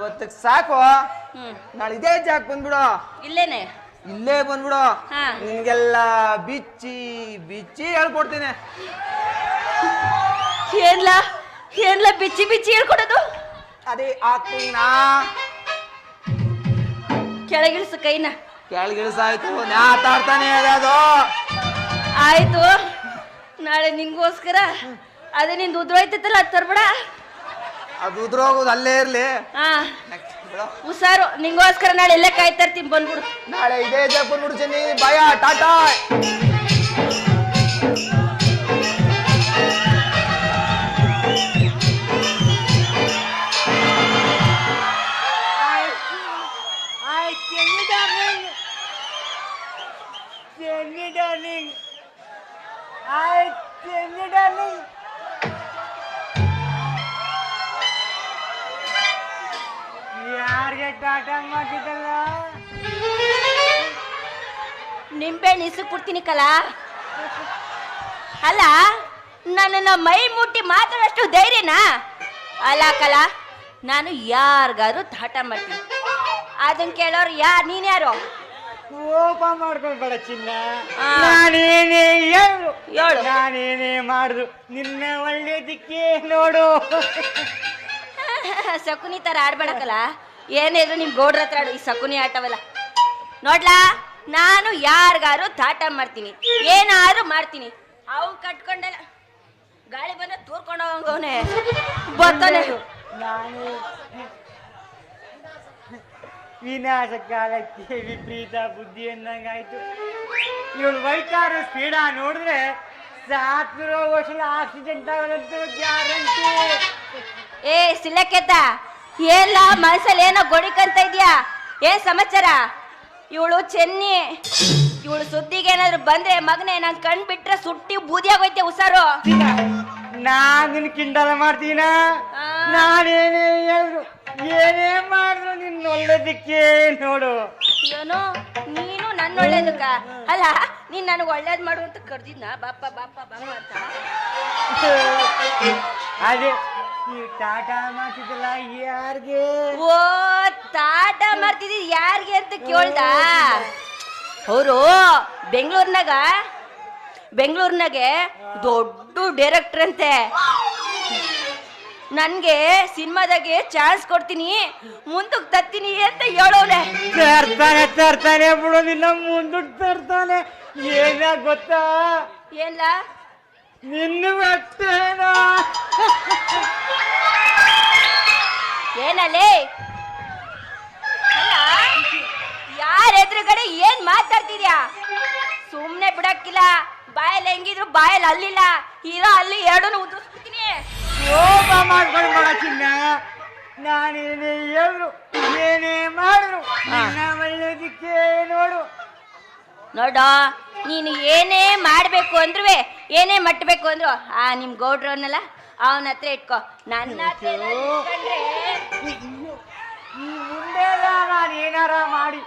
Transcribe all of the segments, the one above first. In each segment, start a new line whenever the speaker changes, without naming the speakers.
ಇವತ್ತಿಗೆ ಸಾಕು. ನಾಳೆ ಇದೇ ಜಾಕ್ ಬಂದ್ಬಿಡು.
ಇಲ್ಲೇನೆ.
ಇಲ್ಲೇ ಬಂದ್ಬಿಡು. ನಿನ್ಗೆಲ್ಲ ಬಿಚ್ಚಿ ಬಿಚ್ಚಿ ಹೇಳ್ಕೊಡ್ತೀನಿ.
ಏನ್ಲ? ಏನ್ಲ ಬಿಚ್ಚಿ ಬಿಚ್ಚಿ ಹೇಳ್ಕೊಡೋದು?
ಅದೇ ಆಗ್ತೀನಾ
ಕೆಳಗಿಳಿಸು ಕೈನ.
ಕೆಳಗಿಳಿಸಾಯ್ತು. ನಾ ತಾಡ್ತಾನೆ ಅದು
ಆಯ್ತು. ನಾಳೆ ನಿಂಗೋಸ್ಕರ. ಅದೇ ನಿಂದು ಉದ್ರೋಯ್ತೈತಲ್ಲ ಅದು ತರ್ಬೇಡ.
ಅದು ಉದ್ರೋಗೋದು ಅಲ್ಲೇ ಇರ್ಲಿ
ಹಾ
ಬಿಡು.
ಹುಷಾರು ನಿಂಗೋಸ್ಕರ ನಾಳೆ ಎಲ್ಲೇ ಕಾಯ್ತಾ ಇರ್ತೀನಿ ಬಂದ್ಬಿಡು
ನಾಳೆ ಇದೇ ಜಾಗ ಬಂದ್ಬಿಡ್ತೀನಿ ಭಯ ಬಾಯ Tata
I Jenny darling. Jenny darling. I Jenny darling. ಯಾರಿಗೆ ಟಾಟಾ ಮಾಡಿದಲ್ಲ
ನಿಂಬೆ ಇಸು ಕೊಡ್ತೀನಿ ಕಲ. ಅಲ್ಲ ನನ್ನ ಮೈ ಮುಟ್ಟಿ ಮಾತಾಡೋಷ್ಟು ಧೈರ್ಯನಾ? ಅಲ್ಲ ಕಲ ನಾನು ಯಾರಿಗಾದ್ರೂ ತಾಟ ಮಾಡ್ತೀನಿ. ಅದನ್ನ ಕೇಳೋರು ಯಾ ನೀನ್ಯಾರು
ಕೋಪ ಮಾಡ್ಕೊಳ್ಬೇಡ ಚಿನ್ನ. ನಾನೇನೇ ಹೇಳು.
ಹೇಳು.
ನಾನೇನೇ ಮಾಡುದು? ನಿನ್ನ ಒಳ್ಳೆಯದಕ್ಕೆ ನೋಡು.
ಸಕುನಿ ತರ ಆಡ್ಬೇಡಕಲ್ಲ ಏನಿದ್ರು ನಿಮ್ ಗೌಡ್ರ ಹತ್ರ ಆಡು ಈ ಸಕುನಿ ಆಟವಲ್ಲ. ನೋಡ್ಲಾ? ನಾನು ಯಾರಿಗಾರು ತಾಟ ಮಾಡ್ತೀನಿ ಏನಾರು ಮಾಡ್ತೀನಿ. ಅವು ಕಟ್ಕೊಂಡಲ್ಲ ಗಾಳಿ ಬಂದ ತೂರ್ಕೊಂಡು ಹೋಗವನೆ. ಬರ್ತಾನೆ
ನಾನು ವಿನಾಶ ಕಾಲಕ್ಕೆ ವಿಪರೀತ ಬುದ್ಧಿ ಎಂದಂಗಾಯ್ತು ಇವಳು ಬೈತಾರ ಸ್ಪೀಡ ನೋಡಿದ್ರೆ ಸಾತ್ರೋ ವರ್ಷ ಆಕ್ಸಿಡೆಂಟ್ ಆಗೋದಂತೂ ಗ್ಯಾರಂಟಿ.
ಏ ಸಿಲ್ಲಕ್ಕೆತ್ತ ಏಲ್ಲ ಮನಸ್ಸಲ್ಲಿ ಏನೋ ಗೊಡಿಕಂತ ಇದ್ಯಾ? ಏನ್ ಸಮಾಚಾರ? ಇವಳು ಚೆನ್ನಿ. ಇವಳು ಸುದ್ದಿಗೆ ಏನಾದ್ರು ಬಂದ್ರೆ ಮಗನೇ ನನ್ ಕಣ್ ಬಿಟ್ರೆ ಸುಟ್ಟಿ ಬೂದಿ ಆಗೋಯ್ತೆ ಹುಷಾರು.
ನಾನು ನಿನ್ನ ಕಿಂಡಲ ಮಾಡ್ತೀನ
ಆ.
ನಾನೇನೇ ಹೇಳಿದ್ರು ಏನೇ ಮಾಡಿದ್ರು ನಿನ್ನ ಒಳ್ಳೇದಕ್ಕೆ ನೋಡು.
ಏನು ನೀನು ನನ್ನ ಒಳ್ಳೇದಕ್ಕ. ಅಲ್ಲ ನೀನ್ ನನಗೆ ಒಳ್ಳೇದ್ ಮಾಡು ಅಂತ ಕರ್ದಿದ್ನ? ಬಾಪ ಬಾಪ ಬಾಪ ಅಂತ.
ಅದೇ ಈ ಟಾಟಾ ಮಾಡ್ತಿದ್ದಲ್ಲ ಯಾರಿಗೆ?
ಓ ತಾಟ ಮಾಡ್ತಿದ್ದಿ ಯಾರಿಗೆ ಅಂತ ಕೇಳ್ದ? ಅವರು ಬೆಂಗಳೂರಿನಾಗ ಬೆಂಗಳೂರಿನಾಗೆ ದೊಡ್ಡ ಡೈರೆಕ್ಟರ್ ಅಂತೆ. ನನ್ಗೆ ಸಿನಿಮಾದಾಗೆ ಚಾನ್ಸ್ ಕೊಡ್ತೀನಿ ಮುಂದಕ್ಕೆ ತತ್ತೀನಿ ಅಂತ ಹೇಳೋನೆ
ತರ್ತಾನೆ ತರ್ತಾನೆ ಬಿಡೋದಿಲ್ಲ ಮುಂದಕ್ಕೆ ತರ್ತಾನೆ. ಏನ ಗೊತ್ತಾ?
ಏನ್ಲ?
ನಿನ್ನ ಏನಲ್ಲಿ
ಏನಲ್ಲೇ ಅಲ್ಲ ಯಾರ ಎದುರುಗಡೆ ಏನ್ ಮಾತಾಡ್ತಿದ್ಯಾ? ಸುಮ್ನೆ ಬಿಡಕ್ಕಿಲ್ಲ ಬಾಯಲ್ಲಿ ಹೆಂಗಿದ್ರು ಬಾಯಲ್ಲಿ ಅಲ್ಲಿಲ್ಲ ಇರೋ ಅಲ್ಲಿ ಎರಡೂ ಉದುರಿಸ್ಬಿಡ್ತೀನಿ.
ಯೋಗ ಮಾಡ್ಕೊಂಡು ಚಿನ್ನ ನಾನೇನೇ ಹೇಳಿದ್ರು ಏನೇ ಮಾಡಿದ್ರು ನಿನ್ನ ಒಳ್ಳೇದಕ್ಕೆ ನೋಡು.
ನೋಡ ನೀನು ಏನೇ ಮಾಡ್ಬೇಕು ಅಂದ್ರೂ ಏನೇ ಮಟ್ಟಬೇಕು ಅಂದ್ರು ಆ ನಿಮ್ ಗೌಡ್ರವನ್ನಲ್ಲ ಅವನ ಹತ್ರ ಇಟ್ಕೋ. ನನ್ನ ಹತ್ರ ಏನಾದ್ರು ಇಟ್ಕೊಂಡ್ರೆ?
ಈ ಮುಂದೆ ನಾನು ಏನಾರ ಮಾಡಿ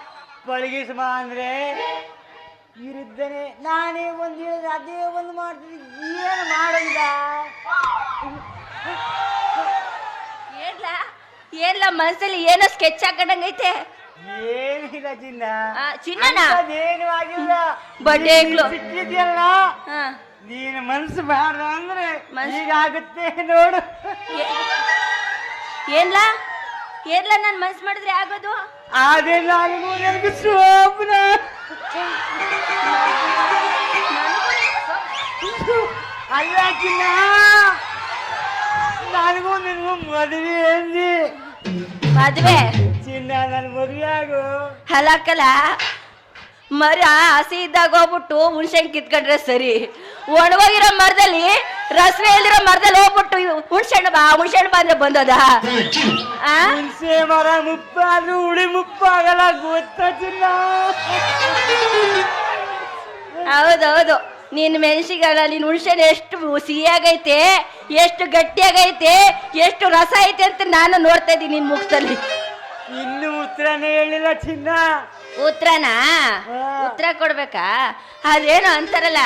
ಪಳಗಿಸ್ಮ ಅಂದ್ರೆ? ವಿರುದ್ಧನೇ ನಾನೇ ಒಂದು ಅದೇ ಒಂದು ಮಾಡ್ತೀನಿ. ಏನು ಮಾಡೋದಿಲ್ಲ
ಏನ್ಲ? ಏನ್ಲ ಮನ್ಸಲ್ಲಿ ಏನೋ ಸ್ಕೆಚ್ ಹಾಕೊಂಡಂಗೈತೆ
ಏನಿಲ್ಲ ಚಿನ್ನ.
ಆ, ಚಿನ್ನನಾ?
ಏನು ಆಗಿಲ್ಲ.
ಬಡ್ಡೆ.
ಸಿಕ್ಕಿದ್ಯಲ್ಲ
ಹಾ.
ನೀನು ಮನ್ಸು ಬಾರ ಅಂದ್ರೆ
ಮನ್ಸು-
ಹೀಗಾಗುತ್ತೆ ನೋಡು.
ಏನ್ಲ? ಏನ್ಲ ನಾನು ಮನ್ಸ್ ಮಾಡಿದ್ರೆ ಆಗೋದು?
ಅದೇ ನಾನು ನನಗೆ ಸ್ವಪ್ನ ಅಲ್ಲ ಚಿನ್ನ ನನಗೂ ನಿನಗೂ ಮದುವೆ ಅಂದಿ.
ಮದ್ವೆ?
ಚಿನ್ನ ನನ್ನ ಮದುವೆ ಆಗು
ಹಲಕಲ ಮರ ಹಸಿ ಇದ್ದಾಗ ಹೋಗ್ಬಿಟ್ಟು ಹುಣ್ಸೆ ಹಣ್ಣ್ ಕಿತ್ಕೊಂಡ್ರೆ ಸರಿ. ಒಣಗೋಗಿರೋ ಮರದಲ್ಲಿ ರಸನೆ ಇಲ್ದಿರೋ ಮರದಲ್ಲಿ ಹೋಗ್ಬಿಟ್ಟು ಹುಣ್ಸೆಹಣ್ಣು ಬಾ ಹುಣ್ಸೆಣ್ಣು ಬಂದ್ರೆ ಬಾ ಅಂದ್ರೆ ಬಂದದ?
ಹುಣಸೆ ಮರ ಮುಪ್ಪಾದ್ರು ಉಳಿ ಮುಪ್ಪಾಗಲ್ಲ ಗೊತ್ತಿಲ್ಲ ಚಿನ್ನ?
ಹೌದೌದು. ನಿನ್ನ ಮೆಣಸಿಗಲ್ಲ ನಿನ್ನ ಹುಣ್ಸೆನ್ ಎಷ್ಟು ಸಿಹಿಯಾಗೈತೆ ಎಷ್ಟು ಗಟ್ಟಿಯಾಗೈತೆ ಎಷ್ಟು ರಸ ಐತೆ ಅಂತ ನಾನು ನೋಡ್ತಾ ಇದ್ದೀನಿ ನಿನ್ನ ಮುಖದಲ್ಲಿ.
ಇನ್ನು ಉತ್ತರನೇ ಹೇಳಿಲ್ಲ ಚಿನ್ನ.
ಉತ್ತರನಾ ಉತ್ತರ ಕೊಡ್ಬೇಕಾ? ಅದೇನು ಅಂತಾರಲ್ಲ.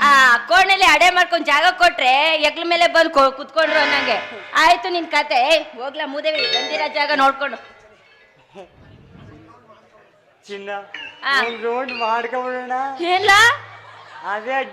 ಆ ಕೋಣೆಲಿ ಅಡೆ ಮಾಡ್ಕೊಂಡ್ ಜಾಗ ಕೊಟ್ರೆ ಎಗ್ಲ ಮೇಲೆ ಬಂದು ಕುತ್ಕೊಂಡ್ರು ಅನ್ನಂಗೆ. ಆಯ್ತು ನಿನ್ ಕತೆ. ಹೋಗ್ಲಾ ಮುದೇವಿ ಬಂದಿರೋ ಜಾಗ ನೋಡ್ಕೊಂಡು.
ಚಿನ್ನ ರೌಂಡ್ ಅದೇ